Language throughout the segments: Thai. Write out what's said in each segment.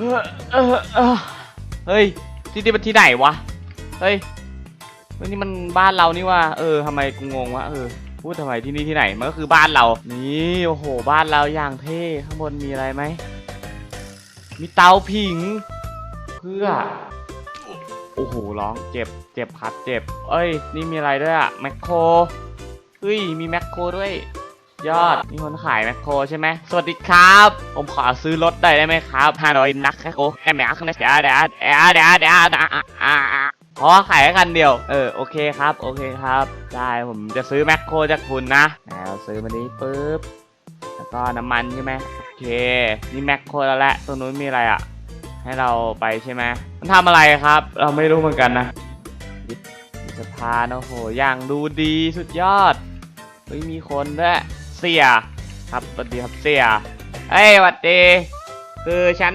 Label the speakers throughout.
Speaker 1: เออเออเฮ้ย ที่นี่มันที่ไหนวะเฮ้ยเฮ้ยนี่มันบ้านเรานี่ว่า เออทำไมกูงงวะ เออ พูดทำไมที่นี่ที่ไหน มันก็คือบ้านเรา นี่ โอ้โห บ้านเราอย่างเท่ ข้างบนมีอะไรไหม มีเตาผิง เพื่อ โอ้โห ร้อง เจ็บ เจ็บครับ เจ็บ เอ้ย นี่มีอะไรด้วยอะแมคโครเฮ้ย มีแมคโครด้วย ยอด มีคนขายแมคโครใช่ไหม สวัสดีครับ ผมขอซื้อรถได้ไหมครับห้าร้อยนักแคโคแอมแม็กนะเดี๋ยวเดี๋ยวเดี๋ยวเดี๋ยวเดี๋ยวขอขายแค่คันเดียว เออ โอเคครับ โอเคครับ ได้ ผมจะซื้อแมคโครจากคุณนะแล้วซื้อมานี้ปุ๊บ แล้วก็น้ำมันใช่ไหมโอเค นี่แมคโครแล้วแหละตรงนู้นมีอะไรอะ ให้เราไปใช่ไหมมันทำอะไรครับ เราไม่รู้เหมือนกันนะสะพานโอ้โห อย่างดูดีสุดยอด เฮ้ย มีคนด้วย เสียครับสวัสดีครับเสียเอ้ยสวัสดีคือฉัน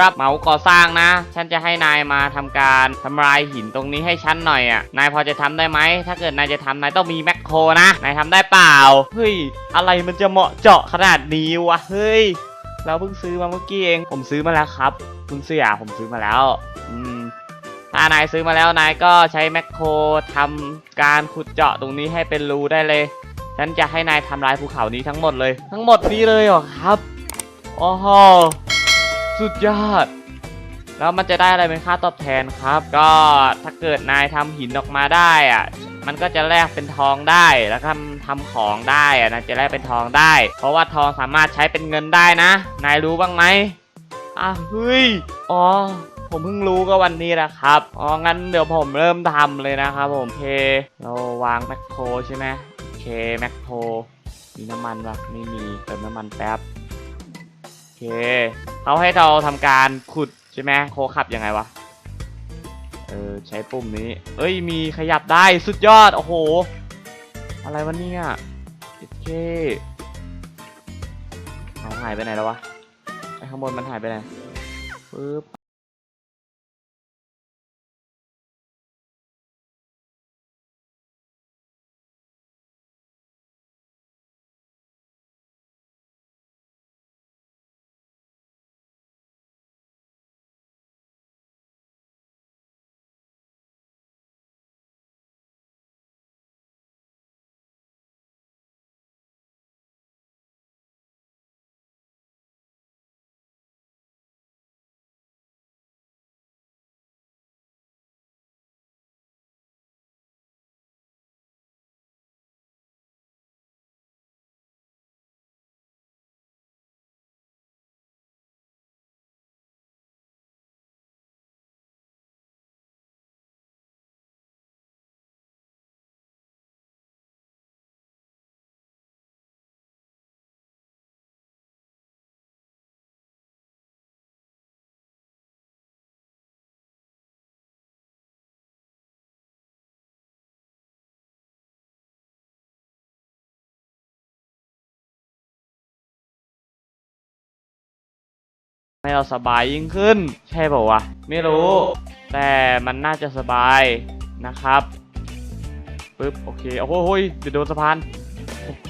Speaker 1: รับเหมาก่อสร้างนะ ฉันจะให้นายมาทำการทำลายหินตรงนี้ให้ฉันหน่อยอะ นายพอจะทำได้ไหม ถ้าเกิดนายจะทำนายต้องมีแมคโครนะ นายทำได้เปล่า เฮ้ย อะไรมันจะเหมาะเจาะขนาดนี้วะ เฮ้ย เราเพิ่งซื้อมาเมื่อกี้เอง ผมซื้อมาแล้วครับ คุณเสียผมซื้อมาแล้ว อืม ถ้านายซื้อมาแล้วนายก็ใช้แมคโครทำการขุดเจาะตรงนี้ให้เป็นรูได้เลย ฉันจะให้นายทำลายภูเขานี้ทั้งหมดเลย ทั้งหมดนี้เลยเหรอครับโอ้โหสุดยอด แล้วมันจะได้อะไรเป็นค่าตอบแทนครับ ก็ถ้าเกิดนายทำหินออกมาได้อะมันก็จะแลกเป็นทองได้แล้วก็ทำของได้อะนะจะแลกเป็นทองได้ เพราะว่าทองสามารถใช้เป็นเงินได้นะ นายรู้บ้างไหมอะเฮ้ยอ๋อผมเพิ่งรู้ก็วันนี้แหละครับ อ๋อ งั้นเดี๋ยวผมเริ่มทำเลยนะครับผม โอเค เราวางแมคโครใช่ไหม แมคโครมีน้ำมันปะไม่มีเติมน้ำมันแป๊บโอเคเขาให้เราทำการขุดใช่ไหมโคขับยังไงวะเออใช้ปุ่มนี้ เอ้ยมีขยับได้สุดยอดโอ้โห อะไรวะเนี่ยโอเคเอาหายไปไหนแล้ววะไอข้างบนมันหายไปไหนปึ๊บ ให้เราสบายยิ่งขึ้น ใช่เปล่าวะ ไม่รู้ แต่มันน่าจะสบายนะครับปึ๊บโอเคโอ้โหโอ้ยจะโดนสะพาน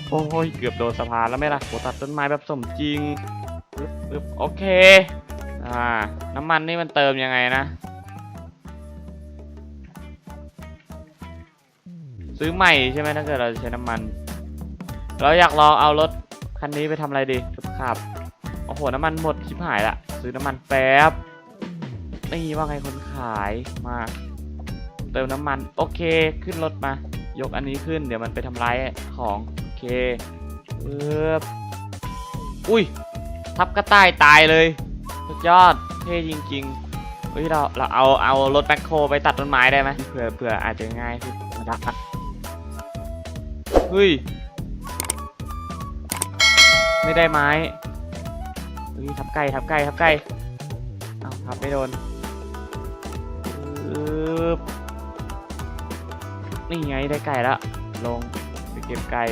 Speaker 1: โอ้โหเกือบโดนสะพานแล้วไหม่ล่ะโหตัดต้นไม้แบบสมจริงปึ๊บปึ๊บโอเคอ่าน้ำมันนี่มันเติมยังไงนะ ซื้อใหม่ใช่ไหมถ้าเกิดเราใช้น้ำมัน เราอยากลองเอารถคันนี้ไปทำอะไรดีขับโอ้โหน้ำมันหมดชิบหายละ ซื้อน้ำมันแป๊บนี่ว่าไงคนขายมา เติมน้ำมันโอเคขึ้นรถมา ยกอันนี้ขึ้นเดี๋ยวมันไปทำร้ายของโอเคเอออุ้ย ทับกระต่ายตายเลยสุดยอดเท่จริงๆเฮ้ยเราเราเอาเอารถแบ็คโฮไปตัดต้นไม้ได้ไหมเผื่อเผื่ออาจจะง่ายขึ้นมาดักอะเฮ้ย ไม่ได้ไม้ เฮ้ยทับไก่ทับไก่ทับไก่เอาทับไม่โดนนี่ไงได้ไก่ล้วลงไปเก็บไก่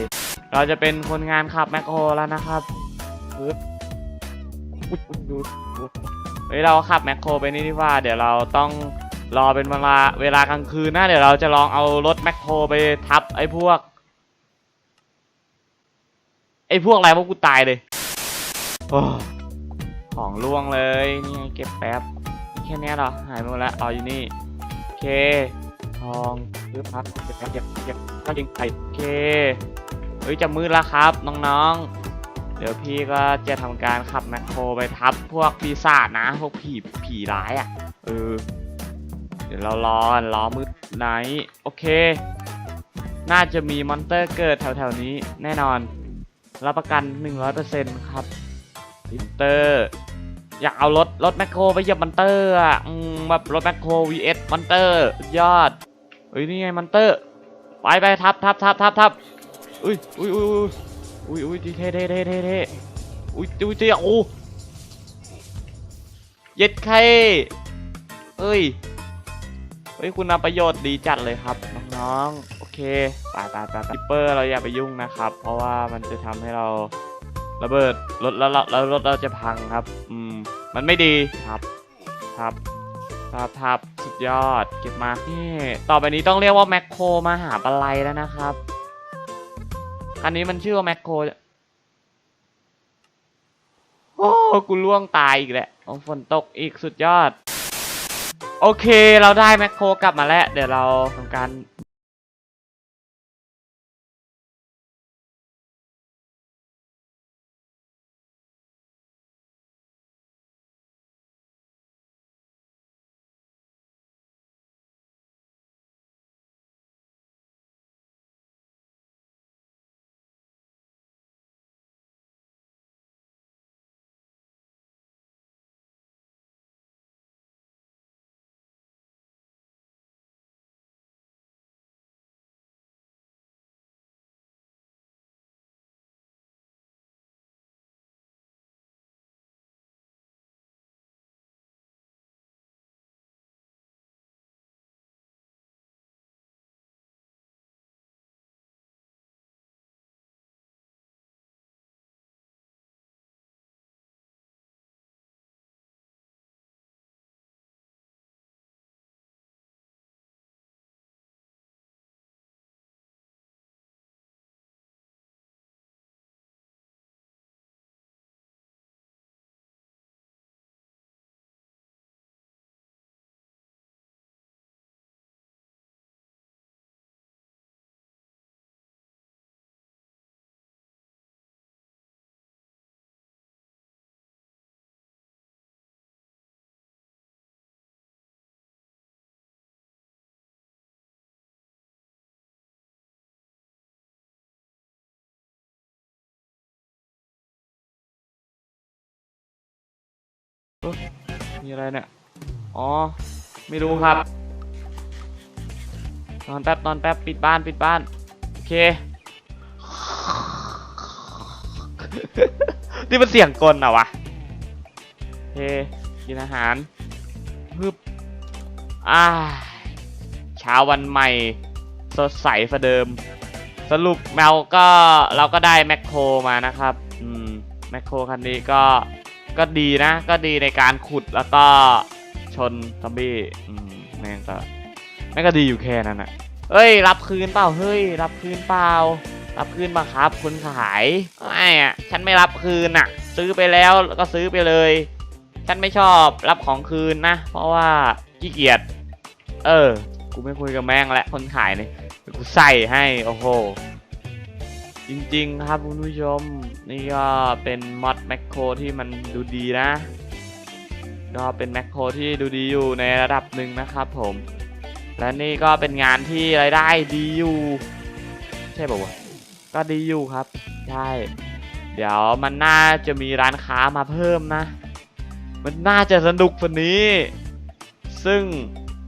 Speaker 1: เราจะเป็นคนงานขับแมคโครแล้วนะครับปึ๊บอุ๊ยอุ๊ยดูดูเฮ้ยเราขับแมคโครไปนี่ดีกว่า เดี๋ยวเราต้องรอเป็นเวลาเวลากลางคืนนะเดี๋ยวเราจะลองเอารถแมคโครไปทับไอ้พวก ไอ้พวกอะไรพวกกูตายเลยโอ้ ของล่วงเลย นี่ไงเก็บแป๊บ แค่นี้หรอ หายไปหมดแล้วเอาอยู่นี่ โอเค ทองซื้อพับเก็บแป๊บเก็บเก็บก็ยิงไข่โอเค เฮ้ยจะมืดแล้วครับน้องๆ เดี๋ยวพี่ก็จะทำการขับแมคโครไปทับพวกปีศาจนะ พวกผีผีร้ายอะ่ะ เออ เดี๋ยวเรารอรอมืดไหน โอเค น่าจะมีมอนเตอร์เกิดแถวๆนี้แน่นอน รับประกัน 100%ครับ มอนเตอร์ อยากเอารถ รถแมคโครไปเหยียบมอนเตอร์อะอืมแบบรถแมคโคร vs มอนเตอร์ยอดเฮ้ยนี่ไงมอนเตอร์ ไปไปทับทับทับทับทับอุ้ยอุ้ยอุ้ยอุ้ยอุ้ยอุ้ยเท่เท่เท่เท่เท่อุ้ยอุ้ยเท่โอ้เย็ดไข่เอ้ยเฮ้ยคุณเอาประโยชน์ดีจัดเลยครับน้องๆโอเคไปไปไปไปเปอร์เราอย่าไปยุ่งนะครับ เพราะว่ามันจะทำให้เรา ระเบิดรถแล้วราแล้วรถเราจะพังครับ อืม มันไม่ดีครับครับครับครับสุดยอดเก็บมานี่ต่อไปนี้ต้องเรียกว่าแมคโครมาหาปลาไหลแล้วนะครับคันนี้มันชื่อว่าแมคโครโอ้กูล่วงตายอีกแหล้วโอ้ฝนตกอีกสุดยอด โอเค เราได้แมคโครกลับมาแล้ว เดี๋ยวเราทำการ มีอะไรเนี่ย อ๋อ ไม่รู้ครับ นอนแป๊บนอนแป๊บปิดบ้านปิดบ้าน โอเค นี่มันเสียงกลเหรอวะโอเค กินอาหารฮึบอ่าเช้าวันใหม่ สดใสฟะเดิม สรุปแมวก็เราก็ได้แมคโครมานะครับ อืม แมคโครคันนี้ก็ ก็ดีนะ ก็ดีในการขุดแล้วก็ชนซอมบี้แม่งก็แม่งก็ดีอยู่แค่นั้นอะเอ้ย รับคืนเปล่าเฮ้ย รับคืนเปล่า รับคืนมาครับคุณขายไม่อะฉันไม่รับคืนอะซื้อไปแล้วก็ซื้อไปเลย ฉันไม่ชอบรับของคืนนะ เพราะว่าขี้เกียจเออ กูไม่คุยกับแม่งและคนขายนี่เดี๋ยกูใส่ให้โอ้โห จริงๆครับคุณผู้ชม นี่ก็เป็นมอดแมคโครที่มันดูดีนะ ก็เป็นแมคโครที่ดูดีอยู่ในระดับหนึ่งนะครับผม และนี่ก็เป็นงานที่รายได้ดีอยู่ ใช่ป่าวะก็ดีอยู่ครับใช่เดี๋ยวมันน่าจะมีร้านค้ามาเพิ่มนะ มันน่าจะสนุกกว่านี้ ซึ่ง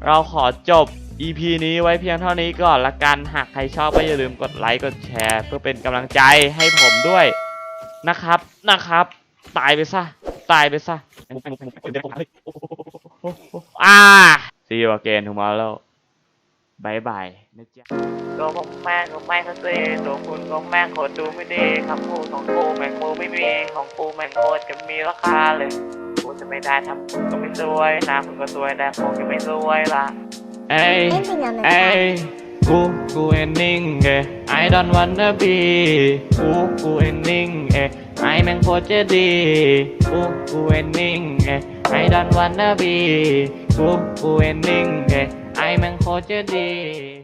Speaker 1: เราขอจบ EP นี้ไว้เพียงเท่านี้ก่อนละกันหากใครชอบก็อย่าลืมกดไลค์กดแชร์ เพื่อเป็นกำลังใจให้ผมด้วยนะครับนะครับ ตายไปซะตายไปซะอ่า see you again tomorrow บายบายนะจ๊ะตัวผมแม่งก็ไม่เข้าใจตัวคุณก็แม่โคตรดูไม่ดีคำพูดของกูแม่งโมไม่มี ของกูแม่งโคตรจะมีราคาเลย กูจะไม่ได้ทำคุณก็ไม่สวยนะคุณก็สวยแต่คงจะไม่สวยละ Ay, ay, ku ku ending eh I don't wanna be ku ku ending eh I แม่งโคตรจะดีกูกูเอนนิ่งเอ I don't wanna be กูกูเอนนิ่งเอ I แม่งโคตรจะดี